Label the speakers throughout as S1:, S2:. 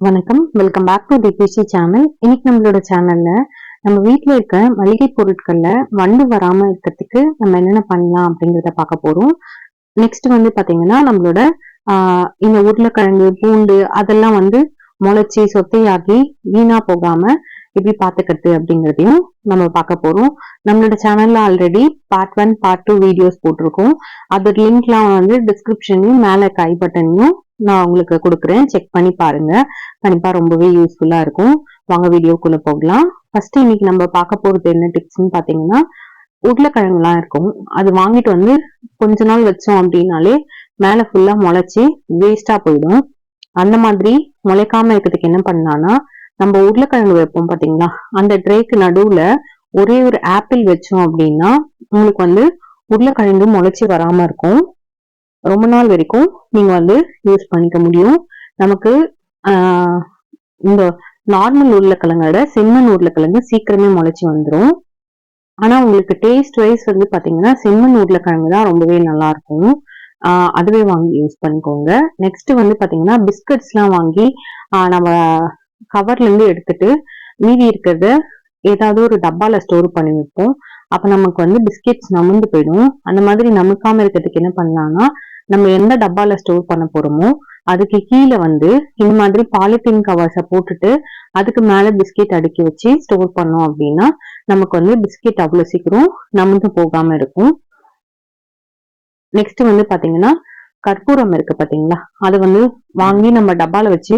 S1: வணக்கம். Welcome back to TBC channel இன்னைக்கு நம்மளோட சேனல்ல நம்ம வீட்டில் இருக்க மளிகை பொருட்கள்ல வண்டு வராம இருக்கிறதுக்கு நம்ம என்னென்ன பண்ணலாம் அப்படிங்கிறத பார்க்க போறோம். நெக்ஸ்ட் வந்து பாத்தீங்கன்னா நம்மளோட ஆஹ் இந்த உருளைக்கிழங்கு பூண்டு அதெல்லாம் வந்து முளைச்சி சொத்தையாகி வீணா போகாம எப்படி பாத்துக்கிறது அப்படிங்கிறதையும் நம்ம பார்க்க போறோம். நம்மளோட சேனல்ல already part one part two videos போட்டிருக்கோம். அதோட லிங்க்லாம் வந்து டிஸ்கிரிப்ஷன்லயும் மேல கை பட்டனையும் நான் உங்களுக்கு கொடுக்குறேன். செக் பண்ணி பாருங்க. கண்டிப்பா ரொம்பவே யூஸ்ஃபுல்லா இருக்கும். வாங்க வீடியோக்குள்ள போகலாம். ஃபர்ஸ்ட் இன்னைக்கு நம்ம பார்க்க போறது என்ன டிப்ஸ்ன்னு பாத்தீங்கன்னா உருளைக்கிழங்குலாம் இருக்கும். அது வாங்கிட்டு வந்து கொஞ்ச நாள் வச்சோம் அப்படின்னாலே மேல ஃபுல்லா முளைச்சி வேஸ்டா போயிடும். அந்த மாதிரி முளைக்காம இருக்கிறதுக்கு என்ன பண்ணலாம்னா நம்ம உருளைக்கிழங்கு வைப்போம் பாத்தீங்களா? அந்த ட்ரேக்கு நடுவுல ஒரே ஒரு ஆப்பிள் வச்சோம் அப்படின்னா உங்களுக்கு வந்து உருளைக்கிழங்கு முளைச்சி வராம இருக்கும். ரொம்ப நாள் வரைக்கும் நீங்க வந்து யூஸ் பண்ணிக்க முடியும். நமக்கு இந்த நார்மல் உருளைக்கிழங்கை விட செம்மண் உருளைக்கிழங்கு சீக்கிரமே முளைச்சி வந்துடும் ஆனா உங்களுக்கு டேஸ்ட் வைஸ் வந்து பாத்தீங்கன்னா செம்மண் உருளைக்கிழங்கு தான் ரொம்பவே நல்லா இருக்கும் அதுவே வாங்கி யூஸ் பண்ணிக்கோங்க. நெக்ஸ்ட் வந்து பாத்தீங்கன்னா பிஸ்கட்ஸ் எல்லாம் வாங்கி நம்ம கவர்ல இருந்து எடுத்துட்டு மீதி இருக்கிறத ஏதாவது ஒரு டப்பால ஸ்டோர் பண்ணி வைப்போம். அப்ப நமக்கு வந்து பிஸ்கெட்ஸ் நமுந்து போயிடும். அந்த மாதிரி நமக்காம இருக்கிறதுக்கு என்ன பண்ணலாம்னா நம்ம எந்த டப்பால ஸ்டோர் பண்ண போறோமோ அதுக்கு கீழே வந்து இந்த மாதிரி பாலித்தீன் கவர்ஸை போட்டுட்டு அதுக்கு மேல பிஸ்கெட் அடுக்கி வச்சு ஸ்டோர் பண்ணோம் அப்படின்னா நமக்கு வந்து பிஸ்கெட் அவ்வளவு சீக்கிரம் நமுந்து போகாம இருக்கும். நெக்ஸ்ட் வந்து பாத்தீங்கன்னா கற்பூரம் இருக்கு பாத்தீங்களா? அதை வந்து வாங்கி நம்ம டப்பால வச்சு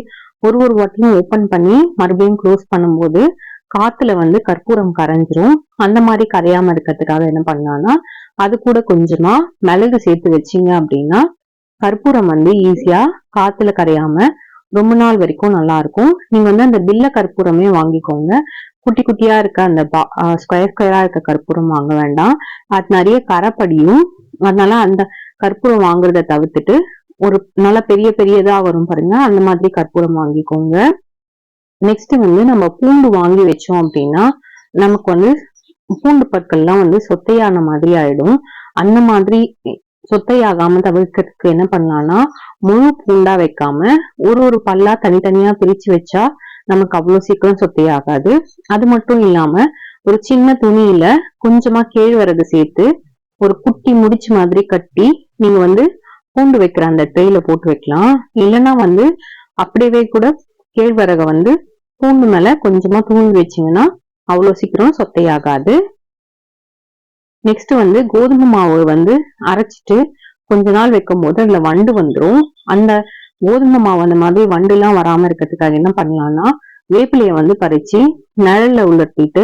S1: ஒரு ஒரு வாட்டியும் ஓப்பன் பண்ணி மறுபடியும் க்ளோஸ் பண்ணும்போது காத்துல வந்து கற்பூரம் கரைஞ்சிரும். அந்த மாதிரி கரையாம இருக்கிறதுக்காக என்ன பண்ணலாம்னா அது கூட கொஞ்சமா மிளகு சேர்த்து வச்சீங்க அப்படின்னா கற்பூரம் வந்து ஈஸியா காத்துல கரையாம ரொம்ப நாள் வரைக்கும் நல்லா இருக்கும். நீங்க வந்து அந்த பில்ல கற்பூரமே வாங்கிக்கோங்க. குட்டி குட்டியா இருக்க அந்த ஸ்கொயர் ஸ்கொயரா இருக்க கற்பூரம் வாங்க வேண்டாம். அது நிறைய கரைப்படியும் அதனால அந்த கற்பூரம் வாங்குறத தவிர்த்துட்டு ஒரு நல்ல பெரிய பெரியதா வரும் பாருங்க. அந்த மாதிரி கற்பூரம் வாங்கிக்கோங்க. நெக்ஸ்ட் வந்து நம்ம பூண்டு வாங்கி வச்சோம் அப்படின்னா நமக்கு வந்து பூண்டு பற்கள்லாம் வந்து சொத்தையான மாதிரி ஆயிடும். அந்த மாதிரி சொத்தையாகாம தவிர்க்கிறதுக்கு என்ன பண்ணலாம்னா முழு பூண்டா வைக்காம ஒரு ஒரு பல்லா தனித்தனியா பிரிச்சு வச்சா நமக்கு அவ்வளவு சீக்கிரம் சொத்தையாகாது. அது மட்டும் இல்லாம ஒரு சின்ன துணியில கொஞ்சமா கேழ்வரகு சேர்த்து ஒரு குட்டி முடிச்சு மாதிரி கட்டி நீங்க வந்து பூண்டு வைக்கிற அந்த ட்ரெயில போட்டு வைக்கலாம். இல்லைன்னா வந்து அப்படியே கூட கேழ்வரகை வந்து பூண்டு மேல கொஞ்சமா தூவி வச்சிங்கன்னா அவ்வளவு சீக்கிரம் சொத்தையாகாது. நெக்ஸ்ட் வந்து கோதுமை மாவு வந்து அரைச்சிட்டு கொஞ்ச நாள் வைக்கும் போது அதுல வண்டு வந்துடும் அந்த கோதுமை மாவு அந்த மாதிரி வண்டு எல்லாம் வராம இருக்கிறதுக்காக என்ன பண்ணலாம்னா வேப்பிலைய வந்து பறிச்சு நிழல்ல உலர்த்திட்டு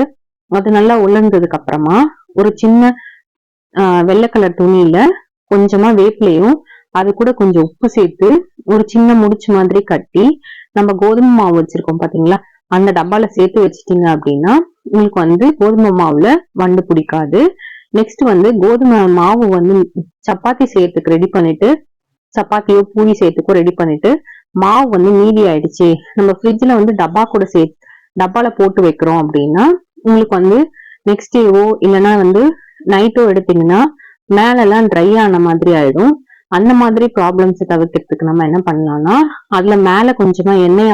S1: அது நல்லா உலர்ந்ததுக்கு அப்புறமா ஒரு சின்ன வெள்ளை கலர் துணியில கொஞ்சமா வேப்பிலையும் அது கூட கொஞ்சம் உப்பு சேர்த்து ஒரு சின்ன முடிச்சு மாதிரி கட்டி நம்ம கோதுமை மாவு வச்சிருக்கோம் பாத்தீங்களா? அந்த டப்பால சேர்த்து வச்சிட்டீங்க அப்படின்னா உங்களுக்கு வந்து கோதுமை மாவுல வண்டு பிடிக்காது. நெக்ஸ்ட் வந்து கோதுமை மாவு வந்து சப்பாத்தி செய்யறதுக்கு ரெடி பண்ணிட்டு சப்பாத்தியோ பூரி செய்யறதுக்கோ ரெடி பண்ணிட்டு மாவு வந்து மீதி ஆயிடுச்சு. நம்ம ஃப்ரிட்ஜ்ல வந்து டப்பா கூட சே டப்பால போட்டு வைக்கிறோம் அப்படின்னா உங்களுக்கு வந்து நெக்ஸ்ட் டேவோ இல்லைன்னா வந்து நைட்டோ எடுத்தீங்கன்னா மேலெல்லாம் ட்ரை ஆன மாதிரி ஆயிடும். அந்த மாதிரி ப்ராப்ளம்ஸை தவிர்க்கிறதுக்கு நம்ம என்ன பண்ணலாம்னா அதுல மேல கொஞ்சமா எண்ணெய்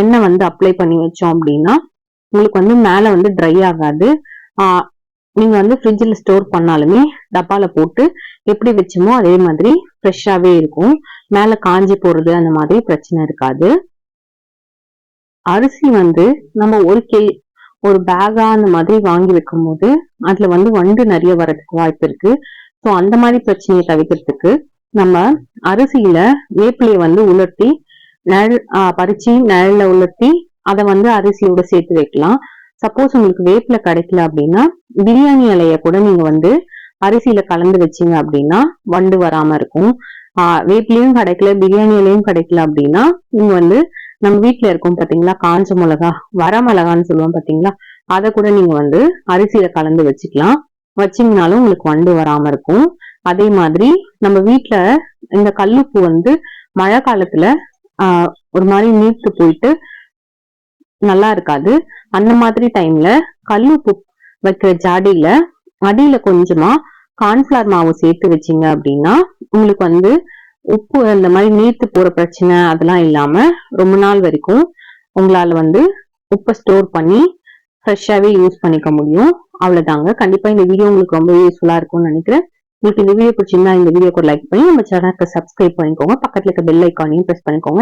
S1: எண்ணெய் வந்து அப்ளை பண்ணி வச்சோம் அப்படின்னா உங்களுக்கு வந்து மேல வந்து ட்ரை ஆகாது. நீங்க வந்து ஃப்ரிட்ஜில் ஸ்டோர் பண்ணாலுமே டப்பால போட்டு எப்படி வச்சோமோ அதே மாதிரி ஃப்ரெஷ்ஷாவே இருக்கும். மேல காஞ்சி போறது அந்த மாதிரி பிரச்சனை இருக்காது. அரிசி வந்து நம்ம ஒரு கே ஒரு பேகா அந்த மாதிரி வாங்கி வைக்கும் போது அதுல வந்து வண்டு நிறைய வரதுக்கு வாய்ப்பு இருக்கு. ஸோ அந்த மாதிரி பிரச்சனையை தவிர்க்கிறதுக்கு நம்ம அரிசியில வேப்பிலையை வந்து உலர்த்தி நிழல் பறிச்சு நிழல்ல உலர்த்தி அதை வந்து அரிசியோட சேர்த்து வைக்கலாம். சப்போஸ் உங்களுக்கு வேப்பில கிடைக்கல அப்படின்னா பிரியாணி இலைய கூட நீங்க வந்து அரிசியில கலந்து வச்சீங்க அப்படின்னா வண்டு வராம இருக்கும். ஆஹ் வேப்பிலையும் கிடைக்கல பிரியாணி இலையும் கிடைக்கல அப்படின்னா நீங்க வந்து நம்ம வீட்டுல இருக்கோம் பாத்தீங்களா காஞ்ச மிளகா வர மிளகான்னு சொல்லுவோம் பாத்தீங்களா அதை கூட நீங்க வந்து அரிசியில கலந்து வச்சுக்கலாம். வச்சீங்கனாலும் உங்களுக்கு வண்டு வராம இருக்கும். அதே மாதிரி நம்ம வீட்டுல இந்த கல்லுப்பு வந்து மழை காலத்துல ஆஹ் ஒரு மாதிரி நீர்த்து போயிட்டு நல்லா இருக்காது. அந்த மாதிரி டைம்ல கல்லுப்பு வைக்கிற ஜாடியில அடியில கொஞ்சமா கார்ன்ஃபிளவர் மாவு சேர்த்து வச்சிங்க அப்படின்னா உங்களுக்கு வந்து உப்பு அந்த மாதிரி நீர்த்து போற பிரச்சனை அதெல்லாம் இல்லாம ரொம்ப நாள் வரைக்கும் உங்களால வந்து உப்பை ஸ்டோர் பண்ணி ஃப்ரெஷ்ஷாவே யூஸ் பண்ணிக்க முடியும். அவ்வளவுதாங்க. கண்டிப்பா இந்த வீடியோ உங்களுக்கு ரொம்ப யூஸ்ஃபுல்லா இருக்கும்னு நினைக்கிறேன். உங்களுக்கு இந்த வீடியோ பிடிச்சிருந்தா இந்த வீடியோக்கு லைக் பண்ணி நம்ம சேனலுக்கு சப்ஸ்கிரைப் பண்ணிக்கோங்க. பக்கத்துல இருக்க பெல் ஐக்கானையும் பிரஸ் பண்ணிக்கோங்க.